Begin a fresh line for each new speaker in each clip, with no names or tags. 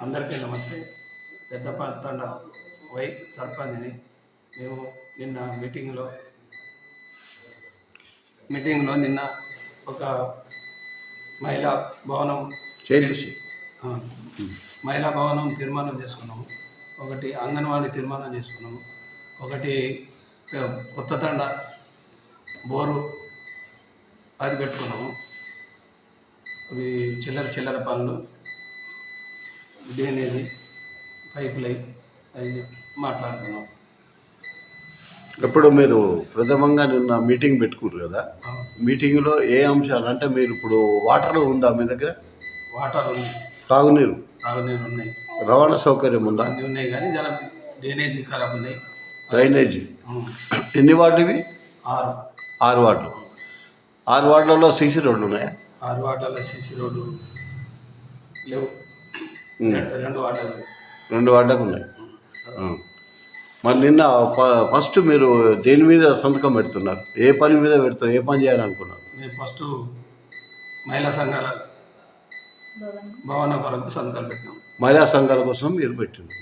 అందరికీ నమస్తే. పెద్దపల్లి తండ వై సర్పంచ్ని. మేము నిన్న మీటింగ్లో మీటింగ్లో నిన్న ఒక మహిళా భవనం
చేసి
ఆ, మహిళా భవనం తీర్మానం చేసుకున్నాము. ఒకటి అంగన్వాడీ తీర్మానం చేసుకున్నాము. ఒకటి కొత్త తండ బోరు అది పెట్టుకున్నాము. అవి చిల్లర చిల్లర పనులు డ్రైనేజీ పైప్ లైన్ అవి మాట్లాడుకున్నాం
ఇప్పుడు మీరు ప్రథమంగా నిన్న మీటింగ్ పెట్టుకున్నారు కదా? మీటింగ్లో ఏ అంశాలు? అంటే మీరు ఇప్పుడు వాటర్ ఉందా మీ దగ్గర?
వాటర్ ఉంది.
తాగునీరు?
తాగునీరు ఉన్నాయి.
రవాణా సౌకర్యం ఉందా?
అన్నీ ఉన్నాయి కానీ జర డ్రైనేజీ ఖరాబ్ ఉన్నాయి.
డ్రైనేజీ? ఎన్ని ఇవి
ఆరు.
ఆరు వార్డులు. ఆరు వార్డులలో సీసీ రోడ్లు ఉన్నాయా?
ఆరు వాటర్ల సీసీ రోడ్డు లేవు. రెండు రెండు వాటర్లు
రెండు వార్డులకు ఉన్నాయి. మరి నిన్న ఫస్ట్ మీరు దేని మీద సంతకం పెడుతున్నారు? ఏ పని మీద పెడుతున్నారు? ఏ పని చేయాలనుకున్నారు?
మేము ఫస్ట్ మహిళా సంఘాల భవన కొరకు సంతకాలు పెట్టినాం.
మహిళా సంఘాల కోసం మీరు పెట్టింది.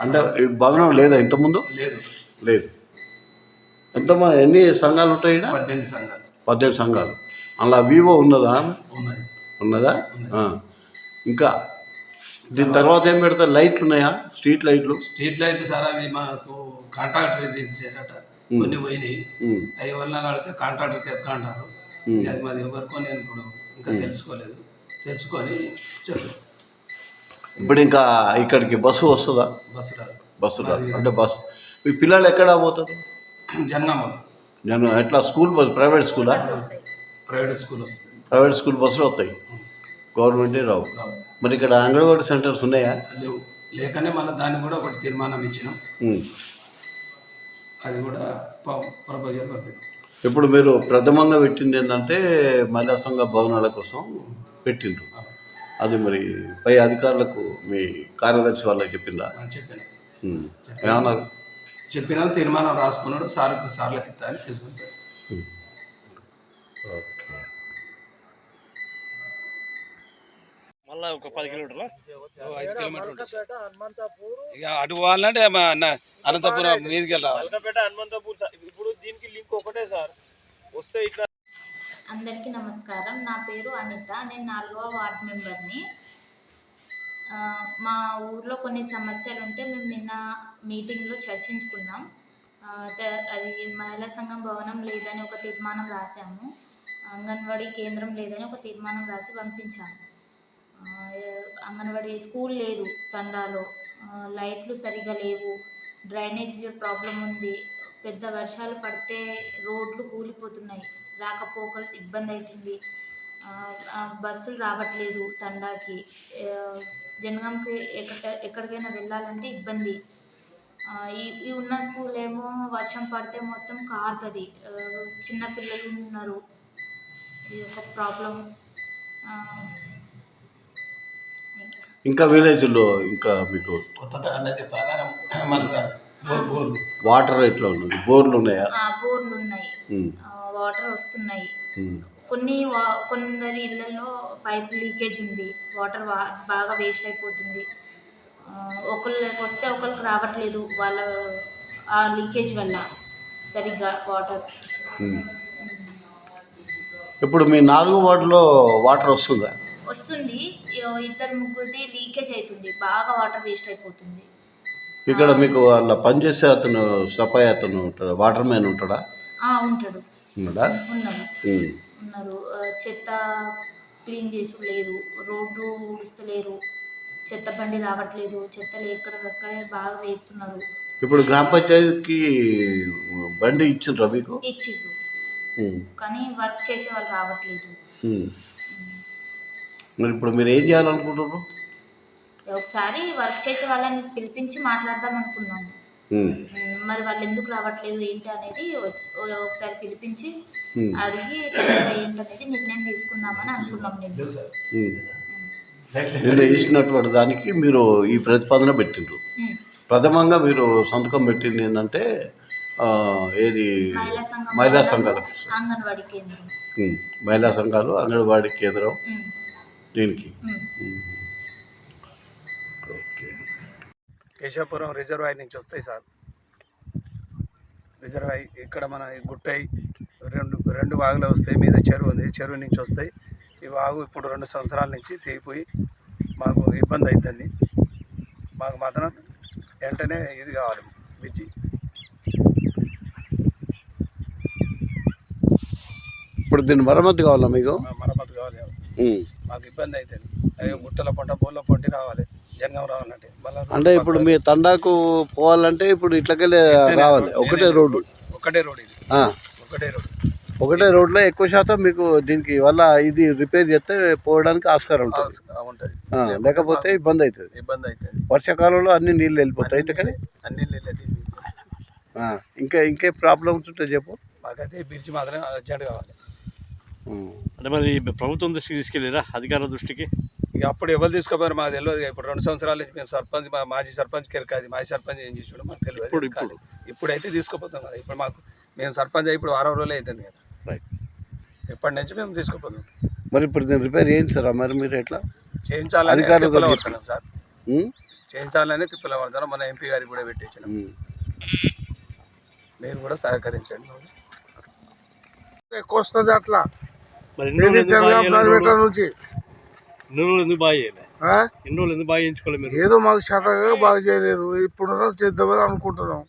అంటే భవనం లేదా ఇంతకుముందు?
లేదు.
లేదు. ఎంతమా ఎన్ని సంఘాలు ఉంటాయి?
పద్దెనిమిది సంఘాలు.
పద్దెనిమిది సంఘాలు. అలా వివో ఉన్నదా? ఉన్నదా. ఇంకా దీని తర్వాత ఏం పెడతారు? లైట్లు ఉన్నాయా? స్ట్రీట్ లైట్లు?
స్ట్రీట్ లైట్లు సార్ అవి మాకు కాంట్రాక్టర్ ఇచ్చారట కొన్ని పోయినాయి. అవి వల్ల అడిగితే కాంట్రాక్టర్కి ఎక్కడ అంటారు. అది మాది ఎవరికో నేను ఇప్పుడు ఇంకా తెలుసుకోలేదు. తెలుసుకొని చెప్పు.
ఇప్పుడు ఇంకా ఇక్కడికి బస్సు వస్తుందా?
బస్సు రాదు.
బస్సు రాదు. అంటే బస్సు. మీ పిల్లలు ఎక్కడ పోతారు?
జంగమవుతుంది
నేను ఎట్లా స్కూల్ బస్ ప్రైవేట్ స్కూలా?
ప్రైవేట్ స్కూల్ వస్తుంది
ప్రైవేట్ స్కూల్ బస్సులు వస్తాయి. గవర్నమెంటే రావు. మరి ఇక్కడ అంగన్వాడీ సెంటర్స్ ఉన్నాయా?
లేవు. లేకనే మళ్ళీ దాన్ని కూడా ఒకటి తీర్మానం ఇచ్చినాం. అది కూడా ప- ప్రపోజల్ పంపినాం.
ఇప్పుడు మీరు ప్రథమంగా పెట్టింది ఏంటంటే మహిళా సంఘ భవనాల కోసం పెట్టిండ్రు. అది మరి పై అధికారులకు మీ కార్యదర్శి వాళ్ళకి చెప్పిందా
ఆ, చెప్పినాం.
ఏమన్నారు?
చెప్పినాం తీర్మానం రాసుకున్నాడు. సార్ సార్లకి ఇస్తా అని తీసుకుంటాడు.
ఓకే
మళ్ళా ఒక పది కిలోమీటర్ల? ఐదు కిలోమీటర్లు ఉంటుంది. ఇక అటు పోవాలంటే అనంతపురం మీదకి వెళ్ళాలి.
మల్కపేట హనుమంతపూర్ సార్. ఇప్పుడు దీనికి లింక్ ఒకటే సార్. వస్తే ఇట్లా
అందరికీ నమస్కారం. నా పేరు అనిత. నేను నాలుగవ వార్డ్ మెంబర్ని. మా ఊర్లో కొన్ని సమస్యలు ఉంటే మేము నిన్న మీటింగ్లో చర్చించుకున్నాం. త- అది మహిళా సంఘం భవనం లేదని ఒక తీర్మానం రాశాము. అంగన్వాడీ కేంద్రం లేదని ఒక తీర్మానం రాసి పంపించాము అంగన్వాడీ స్కూల్ లేదు తండాలో. లైట్లు సరిగా లేవు. డ్రైనేజ్ ప్రాబ్లం ఉంది. పెద్ద వర్షాలు పడితే రోడ్లు కూలిపోతున్నాయి. రాకపోకలు ఇబ్బంది అవుతుంది బస్సులు రావట్లేదు తండాకి. జనగాంకి ఎక్కడ ఎక్కడికైనా వెళ్ళాలంటే ఇబ్బంది. ఈ ఈ ఉన్న స్కూల్ ఏమో వర్షం పడితే మొత్తం కారుతుంది. చిన్న పిల్లలు ఉన్నారు. ఇది ఒక ప్రాబ్లం.
ఇంకా విలేజ్లో ఇంకా మీకు
కొత్త అన్న చెప్పారా మనకు బోర్ బోర్
వాటర్ ఎట్లా ఉన్నది బోర్లు ఉన్నాయా?
బోర్లు ఉన్నాయి. వాటర్ వస్తున్నాయి. కొన్ని వా- కొందరి ఇళ్ళలో పైప్ లీకేజ్ ఉంది. వాటర్ వా బాగా వేస్ట్ అయిపోతుంది. ఒకళ్ళకి వస్తే ఒకరికి రావట్లేదు వాళ్ళ ఆ లీకేజ్ వల్ల సరిగ్గా వాటర్.
ఇప్పుడు మీ నాలుగో వార్డులో వాటర్ వస్తుందా?
వస్తుంది. ఇద్దరు ముగ్గురిది లీకేజ్ అవుతుంది బాగా వాటర్ వేస్ట్ అయిపోతుంది.
ఇక్కడ మీకు వాళ్ళ పనిచేసే అతను సఫాయి అతను ఉంటాడా? వాటర్ మ్యాన్ ఉంటాడా?
ఉంటాడు.
ఉన్నాడా?
ఉన్నారు చెత్త క్లీన్ చేసులేదు రోడ్డు ఊడుస్తలేరు. చెత్త బండి రావట్లేదు. చెత్తలు ఎక్కడికక్కడే బాగా వేస్తున్నారు.
ఇప్పుడు గ్రామ పంచాయతీకి బండి ఇచ్చిండ్రా మీకు?
ఇచ్చిర్రు.
ఉమ్.
కానీ వర్క్ చేసే వాళ్ళు రావట్లేదు.
మరి ఇప్పుడు మీరు ఏం చేయాలనుకుంటున్నారు?
ఒకసారి వర్క్ చేసే వాళ్ళని పిలిపించి మాట్లాడదాం అనుకున్నాము మరి వాళ్ళు ఎందుకు రావట్లేదు ఏంటి అనేది ఒకసారి పిలిపించి. అడిగి తర్వాత ఏంటి అనేది నిర్ణయం తీసుకుందామని అనుకున్నాం నేను
ఇచ్చినటువంటి దానికి మీరు ఈ ప్రతిపాదన పెట్టిండ్రు. ప్రథమంగా మీరు సంతకం పెట్టింది ఏంటంటే ఆ, ఏది?
మహిళా సంఘం
మహిళా సంఘాలు అంగన్వాడీ కేంద్రం. దీనికి.
కేశవపురం రిజర్వాయర్ నుంచి వస్తాయి సార్. రిజర్వాయర్ ఇక్కడ మన గుట్టై రెండు రెండు వాగులు వస్తాయి మీద చెరువు ఉంది. చెరువు నుంచి వస్తాయి. ఈ వాగు ఇప్పుడు రెండు సంవత్సరాల నుంచి తెగిపోయి మాకు ఇబ్బంది అవుతుంది మాకు మాత్రం వెంటనే ఇది కావాలి బ్రిడ్జి.
ఇప్పుడు దీని మరమ్మతు కావాలా మీకు?
మరమ్మతు కావాలి. మాకు ఇబ్బంది అవుతుంది అయ్యో గుట్టల పంట బోళ్ళ పొంటి రావాలి. రావాలంటే
అంటే ఇప్పుడు మీ తండాకు పోవాలంటే ఇప్పుడు ఇట్లకెళ్ళి రావాలి. ఒకటే రోడ్డు.
ఒకటే రోడ్ ఇది.
ఆ,
ఒకటే రోడ్.
ఒకటే రోడ్లో ఎక్కువ శాతం మీకు దీనికి వల్ల ఇది రిపేర్ చేస్తే పోవడానికి ఆస్కారం ఉంటుంది. లేకపోతే ఇబ్బంది అవుతుంది.
ఇబ్బంది అవుతుంది.
వర్షాకాలంలో అన్ని నీళ్ళు వెళ్ళిపోతాయి ఇట్లకని
అన్ని నీళ్ళే
ఇంకా ఇంకే ప్రాబ్లమ్స్ ఉంటే చెప్పు.
మాకైతే బ్రిడ్జ్ మాత్రం అర్జెంట్ కావాలి.
అంటే మరి ప్రభుత్వం దృష్టికి తీసుకెళ్ళారా అధికారుల దృష్టికి?
ఇక అప్పుడు ఎవరు తీసుకోపోయారు మాకు తెలియదు ఇప్పుడు రెండు సంవత్సరాల నుంచి మేము సర్పంచ్ మా మాజీ సర్పంచ్ కెరకాది మాజీ సర్పంచ్ ఏం చేసాడు మాకు తెలియదు కాదు. ఇప్పుడైతే తీసుకోపోతాం కదా. ఇప్పుడు మాకు మేము సర్పంచ్ అయ్యి ఇప్పుడు వారం రోజులు అవుతుంది కదా.
రైట్
ఇప్పటి నుంచి మేము తీసుకోపోతాం?
మరి ఇప్పుడు దీన్ని రిపేర్ చేయించారా మరి మీరు ఎట్లా?
చేయించాలని
అధికారులతో
తిప్పలు
చెప్పి.
పడుతున్నాం సార్.
ఉమ్?
చేయించాలని తిప్పలు పడుతున్నాం మన ఎంపీ గారికి కూడా పెట్టించినాం.
ఉమ్.
మీరు కూడా సహకరించండి
ఎక్కువ వస్తుంది అట్లా? నుంచి?
రోజులు ఎందుకు బాగా చేయలేదు
ఆ?
ఎన్ని రోజులు ఎందుకు బాగా చేయించుకోలేదు మీరు?
ఏదో మాకు శాతగా బాగా చేయలేదు. ఇప్పుడు చేద్దామని అనుకుంటున్నాం.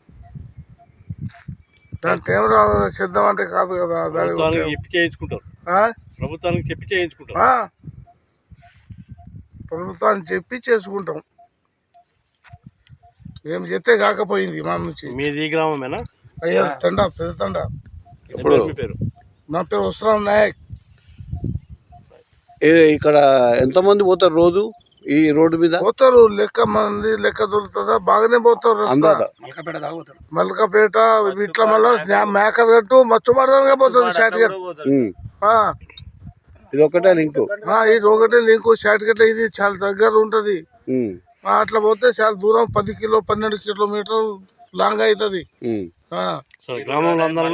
దాని టైం రావాలి చేద్దాం అంటే కాదు కదా
ప్రభుత్వానికి చెప్పి చేయించుకుంటారు? ప్రభుత్వానికి చెప్పి చేయించుకుంటారు
ఆ? ప్రభుత్వాన్ని చెప్పి చేసుకుంటాం. ఏం చెప్తే కాకపోయింది మా నుంచి.
మీది గ్రామమేనా?
అయ్యా తండ పెద్ద తండ.
పేరు?
నా పేరు వస్త్రాం నాయక్.
ఇక్కడ ఎంతమంది పోతారు రోజు ఈ రోడ్డు మీద?
పోతారు లెక్క మంది లెక్క దొరుకుతుందా? బాగానే పోతారు
మల్కపేట
ఇట్లా మళ్ళా మేకగట్టు మచ్చుపడదానిగా పోతుంది షార్ట్ కట్
ఉమ్.
ఆ,
ఇది ఒకటే లింకు?
ఆ, ఇది ఒకటే లింకు షార్ట్ కట్ ఇది చాలా దగ్గర ఉంటది. అట్లా పోతే చాలా దూరం పది కిలో పన్నెండు కిలోమీటర్ లాంగ్ అవుతుంది.
గ్రామంలో అందరూ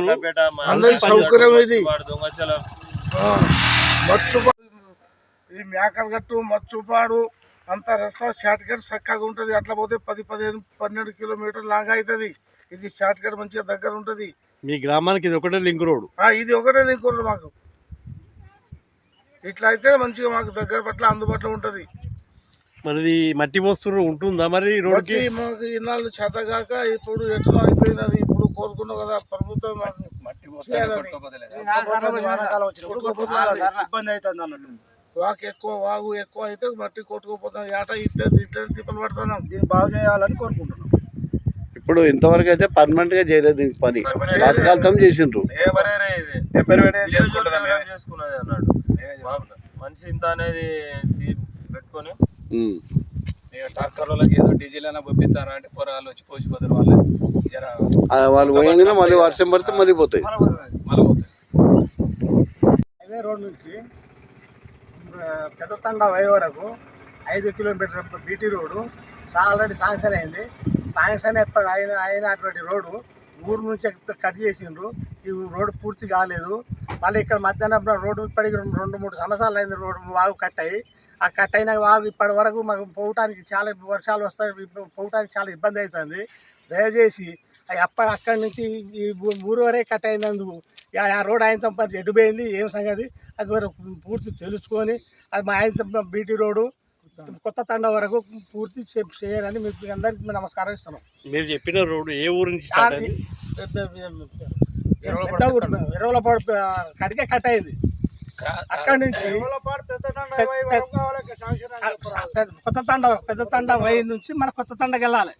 అందరి సౌకర్యం ఇది. మచ్చుపాడు ఈ మేకలగట్టు మచ్చుపాడు అంత రస్తా షార్ట్ కట్ చక్కగా ఉంటుంది. అట్లా పోతే పది పదిహేను పన్నెండు కిలోమీటర్ లాంగ్ అవుతుంది. ఇది షార్ట్ కట్ మంచిగా దగ్గర ఉంటుంది.
మీ గ్రామానికి ఇది ఒకటే లింక్ రోడ్డు
ఆ, ఇది ఒకటే లింక్ ఉంది మాకు. ఇట్లా అయితే మంచిగా మాకు దగ్గర పట్ల అందుబాటులో ఉంటుంది.
మరి మట్టి మోస్తురు ఉంటుందా మరి
బట్టి మాకు ఇన్నాళ్ళు చేతగాక ఇప్పుడు ఎట్లా అయిపోయినది ఇప్పుడు కోరుకున్నాం కదా ప్రభుత్వం మాకు
మట్టి.
ఇబ్బంది అవుతుంది అన్నట్టు
వాకు ఎక్కువ వాగు ఎక్కువ అయితే మట్టి కొట్టుకోపోతాం. ఏట ఇట్లా ఇట్లా తిప్పలు పడుతున్నాం.
దీన్ని బాగు చేయాలని కోరుకుంటున్నాం.
ఇప్పుడు ఇంతవరకు అయితే పర్మనెంట్గా చేయలేదు దీనికి పని. తాత్కాలికం చేసిండ్రు.
మనిషి ఇంత అనేది తీ- పెట్టుకొని
ఏదో డీజిల్ అయినా పంపిస్తారా అంటే పొరగాళ్ళు వచ్చి పోసిపోతారు వాళ్ళే.
వాళ్ళు మళ్ళీ వర్షం పడితే మళ్ళీ పోతాయి.
మళ్ళీ పోతాయి.
హైవే రోడ్ నుంచి పెద్దతండ పెద్ద వై వరకు ఐదు kilometre BT road. Already sanction అయింది. శాంక్షన్ ఎప్పుడు అయిన అయినటువంటి రోడ్డు ఊరు నుంచి కట్ చేసిండ్రు. ఈ రోడ్డు పూర్తి కాలేదు. మళ్ళీ ఇక్కడ మధ్యాహ్నం రోడ్డు ఇప్పటికి రెండు రెండు మూడు సంవత్సరాలు అయింది రోడ్డు వాగు కట్ అయ్యి. ఆ కట్ అయిన వాగు ఇప్పటి వరకు మాకు పోవటానికి చాలా వర్షాలు వస్తాయి. పోవటానికి చాలా ఇబ్బంది అవుతుంది. దయచేసి అప్ప అక్కడి నుంచి ఈ ఊరు వరే కట్ అయినందుకు ఆ- రోడ్ ఆయన మరి ఎటుపోయింది ఏం సంగతి? అది మరి పూర్తి తెలుసుకొని అది మా ఆయన బీటీ రోడ్డు కొత్త తండ వరకు పూర్తి చే- చేయాలని మీకు అందరికీ నమస్కారం ఇస్తున్నాం.
మీరు చెప్పిన రోడ్డు ఏ ఊరు నుంచి
ఎరవలపాడు కడిగే కట్ అయింది. అక్కడి నుంచి పెద్ద- కొత్త తండ పెద్ద తండ వై నుంచి మన కొత్త తండకి వెళ్ళాలి.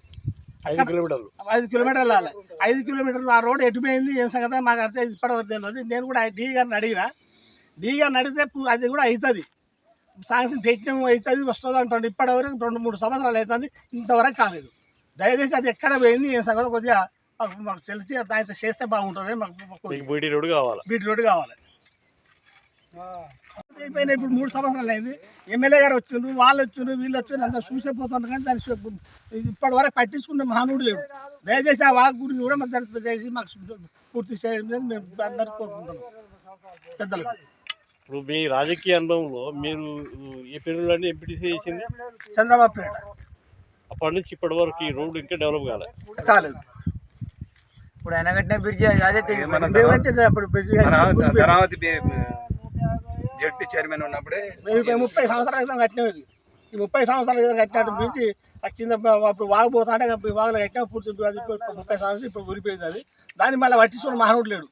ఐదు కిలోమీటర్లు.
ఐదు కిలోమీటర్లు వెళ్ళాలి ఐదు కిలోమీటర్లు ఆ రోడ్ ఎటుపోయింది ఏం సంగతి మాకు అర్థం ఇప్పటివరకు తెలియదు నేను కూడా డీ గారిని అడిగిన డీ గారిని అడిగితే అది కూడా అవుతుంది. సాంక్షన్ పెట్టిన అవుతుంది వస్తుంది అంటాడు. ఇప్పటివరకు రెండు మూడు సంవత్సరాలు అవుతుంది ఇంతవరకు కాలేదు. దయచేసి అది ఎక్కడ పోయింది ఏం సంగతి కొద్దిగా మాకు మాకు తెలిసి దాంతో చేస్తే బాగుంటుంది మీకు
బీటీ రోడ్డు కావాలా?
బీటీ రోడ్డు కావాలి. అయిపోయినా ఇప్పుడు మూడు సంవత్సరాలు అయింది. ఎమ్మెల్యే గారు వచ్చిండ్రు వాళ్ళు వచ్చిండ్రు వీళ్ళు వచ్చిండ్రు అంతా చూసే పోతుండ్రు కానీ దాన్ని ఇప్పటి వరకు పట్టించుకున్న మహానుడు లేడు. దయచేసి ఆ వాగు గురించి కూడా మనం జరిపి చేసి మాకు పూర్తి చేయాలని మేము అందరికీ కోరుకుంటున్నాం. పెద్దలకు.
ఇప్పుడు మీ రాజకీయ అనుభవంలో మీరు ఏ పేరులోనే ఎంపీటీసీ చేసింది?
చంద్రబాబు పేట
అప్పటి నుంచి ఇప్పటి వరకు ఈ రోడ్డు ఇంకా డెవలప్ కాలే.
కాలేదు.
ఇప్పుడు ఆయన కట్టిన బ్రిడ్జి అదే తెలియదు
మన
ఏమంటే అప్పుడు పెద్ద-
మన ధరావతి జడ్పీ చైర్మన్ ఉన్నప్పుడే
మేము ముప్పై సంవత్సరాల క్రితం కట్టినది ఈ ముప్పై సంవత్సరాల క్రితం కట్టినట్టు మించి కింద అప్పుడు వాగు పోతా అంటే వాగులో కట్టినా పూర్తి అది ముప్పై సంవత్సరాలు ఇప్పుడు ఊరిపోయింది అది. దాన్ని మళ్ళీ పట్టించుకున్న మహానుడు లేడు.